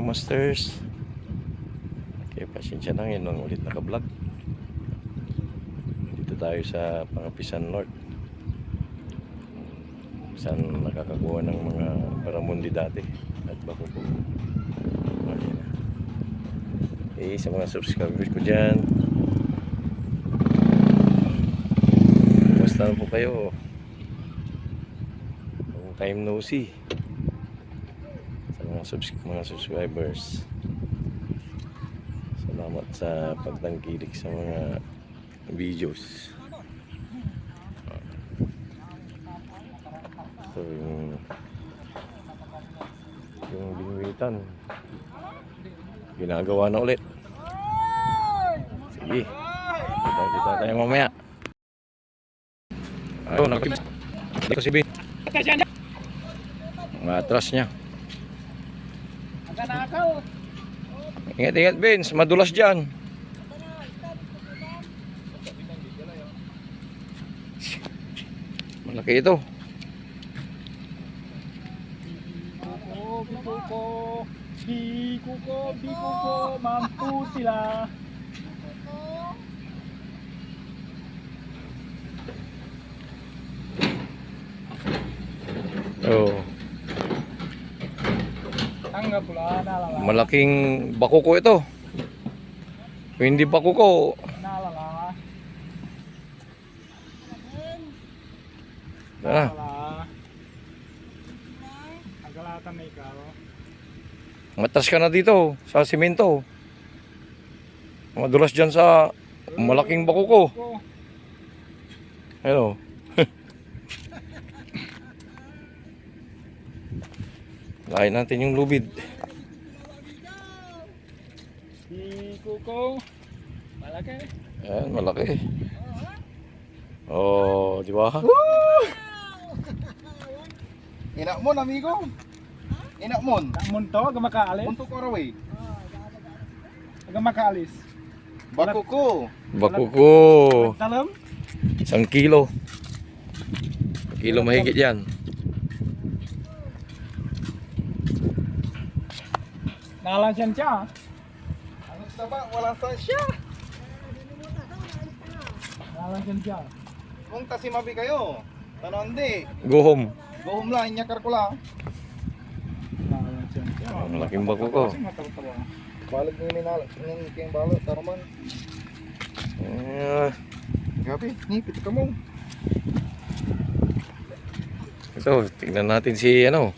subscribers. Okay, pasensya na ngayon nung ulit naka-vlog. Dito tayo sa Pangapisan North. Saan nakakakuha ng mga paramundi dati at bako po. Okay na. Okay, sa mga subscribers ko dyan. Kumusta po kayo? Long time no see mga, subs mga subscribers. Salamat sa pagtangkilik sa mga videos. So yung yung binwitan ginagawa na ulit. Sige. Kita kita tayo mamaya. Ayun nakakip dito si Bin. Mga atras niya Nanakaw. Ingat, ingat, Vince. Madulas dyan. Malaki ito. Bikuko, bikuko. Bikuko. Mampu sila. Oh. Malaking bakuko ito. Kung hindi bakuko, ikaw. matras ka na dito sa simento. Madulas dyan sa malaking bakuko. Hello. Lain natin yung lubid. Bikuko. Malaki. Ayan, malaki. Oh, di ba? Ina mo amigo. Ina mo. Takmon to, aga makaalis. Punto ko raway. Aga makaalis. Bako ko. Bakuko. Talam. Isang kilo. Kilo mahigit yan. Nalan siya. Ano sa ba? Wala sa siya. Nalan siya. Kung tasimabi kayo. Ano hindi? Go home. Buhom lang, inyakar ko lang. Nalan siya siya. Ah, malaking bakuko. Kasi matawa-tawa. Balik ni minal, ng king balo, taruman. Ah, Gabi, nipit ka mo. ito, tingnan natin si ano.